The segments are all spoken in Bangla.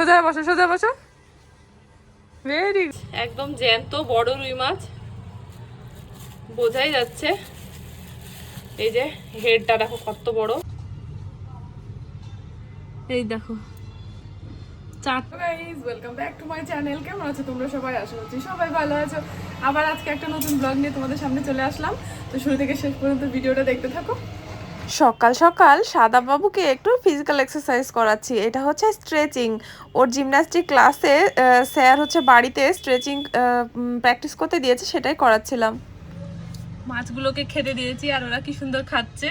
সোজা বসো সোজা বসো। ভেরি একদম জ্যান্ত বড় রুই মাছ। বোঝাই যাচ্ছে। এই যে হেডটা দেখো কত বড়। এই দেখো। চার guys welcome back to my channel কেমন আছো তোমরা সবাই? আশা করছি সবাই ভালো আছো। আবার আজকে একটা নতুন ব্লগ নিয়ে তোমাদের সামনে চলে আসলাম। তো শুরু থেকে শেষ পর্যন্ত ভিডিওটা দেখতে থাকো। সকাল সকাল সাদা বাবুকে একটু ফিজিক্যাল এক্সারসাইজ করাচ্ছি। এটা হচ্ছে স্ট্রেচিং ওর জিমন্যাস্টিক ক্লাসে স্যার হচ্ছে বাড়িতে স্ট্রেচিং প্র্যাকটিস করতে দিয়েছে সেটাই করাচ্ছিলাম। মাছগুলোকে খেতে দিয়েছি আর ওরা কি সুন্দর খাচ্ছে।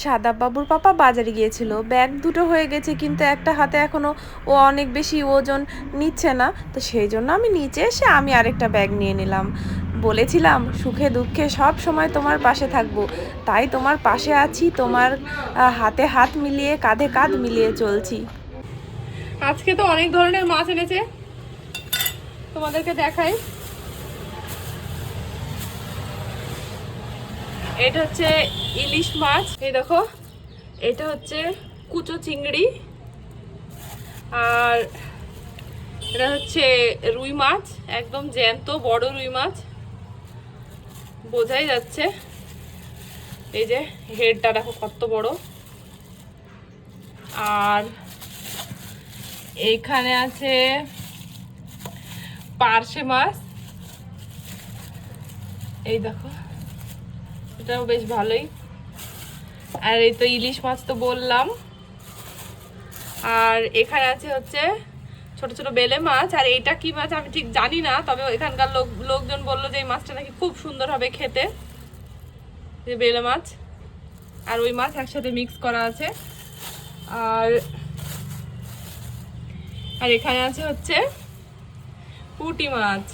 সাদা বাবুর পাপা বাজারে গিয়েছিল। ব্যাগ দুটো হয়ে গেছে কিন্তু একটা হাতে এখনও ও অনেক বেশি ওজন নিচ্ছে না। তো সেই জন্য আমি নিচে এসে আমি আরেকটা ব্যাগ নিয়ে নিলাম। বলেছিলাম, সুখে দুঃখে সব সময় তোমার পাশে থাকব। তাই তোমার পাশে আছি, তোমার হাতে হাত মিলিয়ে, কাঁধে কাঁধ মিলিয়ে চলছি। আজকে তো অনেক ধরনের মাছ এনেছে। তোমাদেরকে দেখাই। এটা হচ্ছে ইলিশ মাছ। এই দেখো, এটা হচ্ছে কুচো চিংড়ি। আর এটা হচ্ছে রুই মাছ, একদম জ্যান্ত বড় রুই মাছ। বোঝাই যাচ্ছে। এই যে হেডটা দেখো কত বড়। আর এইখানে আছে পার্শে মাছ। এই দেখো, এটাও বেশ ভালোই। আর এই তো ইলিশ মাছ তো বললাম। আর এখানে আছে হচ্ছে ছোট ছোট বেলে মাছ, আর এইটা কি মাছ আমি ঠিক জানি না, তবে এখানকার লোক, লোকজন বলল যে এই মাছটা নাকি খুব সুন্দর হবে খেতে। যে বেলে মাছ, আর ওই মাছ একসাথে মিক্স করা আছে। আর আর এখানে আছে হচ্ছে পুঁটি মাছ,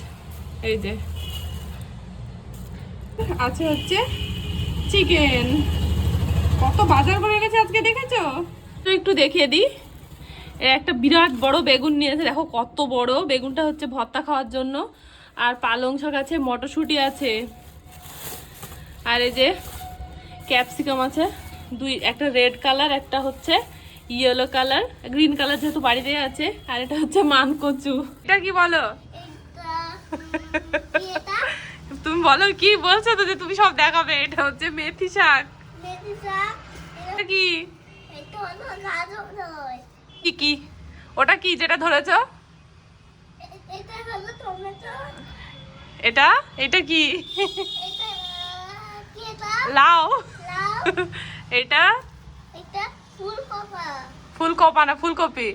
এই যে। আছে হচ্ছে চিকেন। কত বাজার করে গেছে আজকে, দেখেছ? তো একটু দেখিয়ে দিই। একটা বিরাট বড় বেগুন নিয়েছে দেখো কত বড়। বেগুনটা হচ্ছে ভর্তা খাওয়ার জন্য। আর পালং শাক আছে মটরশুঁটি আছে। আর এই যে ক্যাপসিকাম আছে। দুই একটা রেড কালার একটা হচ্ছে ইয়েলো কালার। গ্রিন কালার যেহেতু বাড়িতে আছে আর এটা হচ্ছে মান কচু এটা কি বলো? তুমি বলো কি বলছো তো যে তুমি সব দেখাবে? এটা হচ্ছে মেথি শাক। এটা কি? কি কি? ওটা কি যেটা ধরেছো? এটা এটা? কি? লাও এটা? ফুলকপা। না ফুলকপি।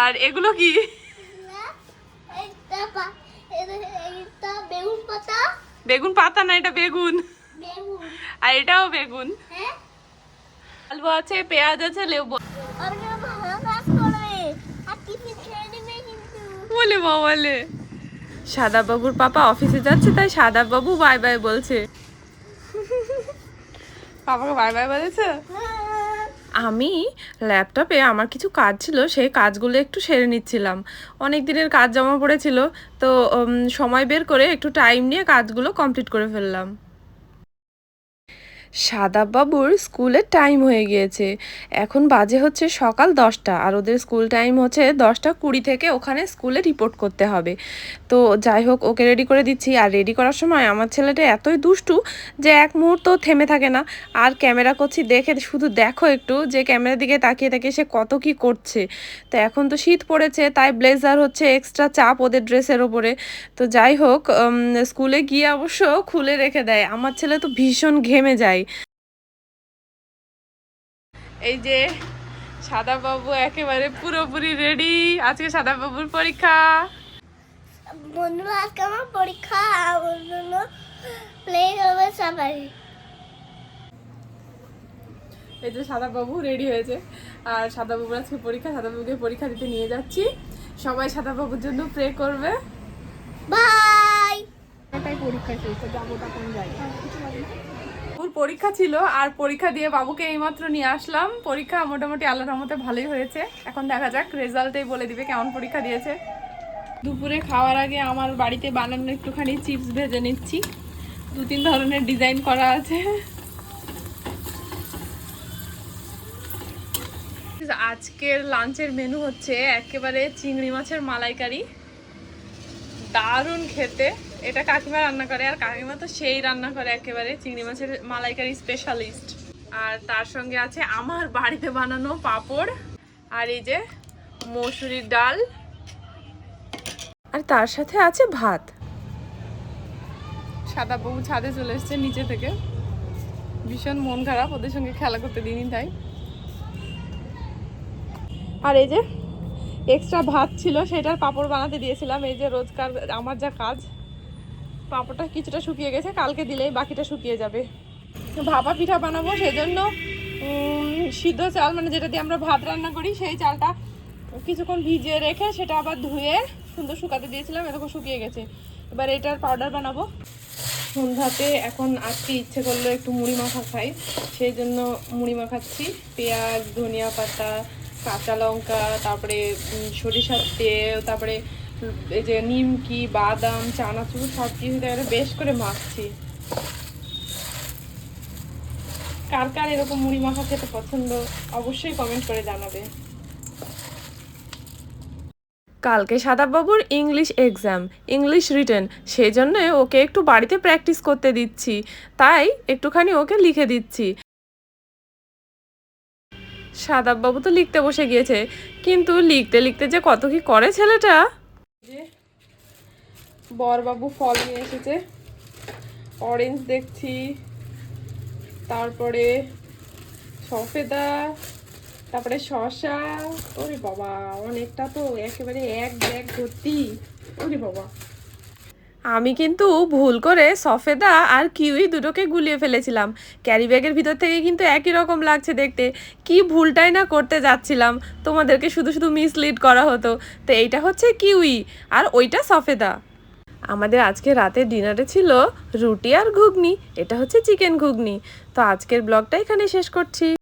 আর এগুলো কি? বেগুন পাতা না এটা বেগুন? বেগুন। আর এটাও বেগুন? হ্যাঁ। আলু আছে পেঁয়াজ আছে লেবু ওরা ভালো কাজ করবে আর টিফিন খেয়ে নেবে কিন্তু বলে বলে। সাদা বাবুর পাপা অফিসে যাচ্ছে, তাই সাদা বাবু বাই বাই বলছে। পাপাকে বাই বাই বলেছে? আমি ল্যাপটপে আমার কিছু কাজ ছিল, সেই কাজগুলো একটু সেরে নিচ্ছিলাম। অনেক দিনের কাজ জমা পড়েছিল, তো সময় বের করে একটু টাইম নিয়ে কাজগুলো কমপ্লিট করে ফেললাম। সাদা বাবুর স্কুলের টাইম হয়ে গিয়েছে। এখন বাজে হচ্ছে সকাল দশটা আর ওদের স্কুল টাইম হচ্ছে দশটা কুড়ি থেকে ওখানে স্কুলে রিপোর্ট করতে হবে। তো যাই হোক, ওকে রেডি করে দিচ্ছি। আর রেডি করার সময় আমার ছেলেটা এতই দুষ্টু যে এক মুহূর্ত থেমে থাকে না। আর ক্যামেরা করছি, দেখে শুধু দেখো একটু যে ক্যামেরার দিকে তাকিয়ে তাকিয়ে সে কত কি করছে। তো এখন তো শীত পড়েছে, তাই ব্লেজার হচ্ছে এক্সট্রা চাপ ওদের ড্রেসের ওপরে। তো যাই হোক স্কুলে গিয়ে অবশ্য খুলে রেখে দেয়। আমার ছেলে তো ভীষণ ঘেমে যায়। এই যে সাদা বাবু একেবারে পুরোপুরি রেডি আজকে সাদা বাবুর পরীক্ষা। বন্ধুরা আজকে আমার পরীক্ষা জন্য প্লে করবে সবাই। এই যে সাদা বাবু রেডি হয়েছে। আর সাদা বাবুর আজকে পরীক্ষা সাদা বাবুকে পরীক্ষা দিতে নিয়ে যাচ্ছি। সবাই সাদা বাবুর জন্য প্রে করবে। বাই এটাই পরীক্ষা চলছে যাব তখন যাই পরীক্ষা ছিল, আর পরীক্ষা দিয়ে বাবুকে এইমাত্র নিয়ে আসলাম। পরীক্ষা মোটামুটি আল্লাহর রহমতে ভালোই হয়েছে। এখন দেখা যাক রেজাল্টেই বলে দিবে কেমন পরীক্ষা দিয়েছে। দুপুরে খাওয়ার আগে আমার বাড়িতে বানানো একটুখানি চিপস ভেজে নিচ্ছি। দু তিন ধরনের ডিজাইন করা আছে। আজকের লাঞ্চের মেনু হচ্ছে একেবারে চিংড়ি মাছের মালাইকারি। দারুণ খেতে। এটা কাকিমা রান্না করে, আর কাকিমা তো সেই রান্না করে একেবারে, চিংড়ি মাছের মালাইকারি স্পেশালিস্ট আর তার সঙ্গে আছে আমার বাড়িতে বানানো পাঁপড়, আর এই যে মসুরির ডাল। আর তার সাথে আছে ভাত। সাদা বউ ছাদে চলে এসছে নিচে থেকে। ভীষণ মন খারাপ, ওদের সঙ্গে খেলা করতে দিনই তাই। আর এই যে এক্সট্রা ভাত ছিল, সেটার পাঁপড় বানাতে দিয়েছিলাম। এই যে রোজকার, আমার যা কাজ পাঁপড়টা কিছুটা শুকিয়ে গেছে, কালকে দিলেই বাকিটা শুকিয়ে যাবে। ভাপা পিঠা বানাবো, সেজন্য সিদ্ধ চাল মানে যেটা দিয়ে আমরা ভাত রান্না করি, সেই চালটা কিছুক্ষণ ভিজিয়ে রেখে সেটা আবার ধুয়ে সুন্দর শুকাতে দিয়েছিলাম এরকম শুকিয়ে গেছে। এবার এটার পাউডার বানাবো। সন্ধ্যাতে এখন আজকে ইচ্ছে করল একটু মুড়ি মাখা খাই, সেই জন্য মুড়ি মাখাচ্ছি। পেঁয়াজ, ধনিয়া পাতা, কাঁচা লঙ্কা, তারপরে সরিষার তেল, তারপরে এই যে নিমকি, বাদাম, চানাচুর, সব কিছু দিয়ে বেশ করে মাখছি। কার কার এরকম মুড়ি মাখা খেতে পছন্দ, অবশ্যই কমেন্ট করে জানাবে। কালকে সাদাবাবুর ইংলিশ এক্সাম ইংলিশ রিটেন সেই জন্য ওকে একটু বাড়িতে প্র্যাকটিস করতে দিচ্ছি, তাই একটুখানি ওকে লিখে দিচ্ছি। সাদাববাবু তো লিখতে বসে গিয়েছে, কিন্তু লিখতে লিখতে যে কত কি করে ছেলেটা? যে বরবাবু ফল নিয়ে এসেছে। অরেঞ্জ দেখছি, তারপরে সফেদা, তারপরে শশা ওরে বাবা, অনেকটা তো একেবারে এক ব্যাগ ভর্তি। ওরে বাবা। আমি কিন্তু ভুল করে সফেদা আর কিউই দুটোকে গুলিয়ে ফেলেছিলাম। ক্যারি ব্যাগের ভিতর থেকে কিন্তু একই রকম লাগছে দেখতে। কি ভুলটাই না করতে যাচ্ছিলাম। তোমাদেরকে শুধু শুধু মিসলিড করা হতো। তো এইটা হচ্ছে কিউই আর ওইটা সফেদা। আমাদের আজকে রাতে ডিনারে ছিল রুটি আর ঘুগনি। এটা হচ্ছে চিকেন ঘুগনি। তো আজকের ব্লগটা এখানে শেষ করছি।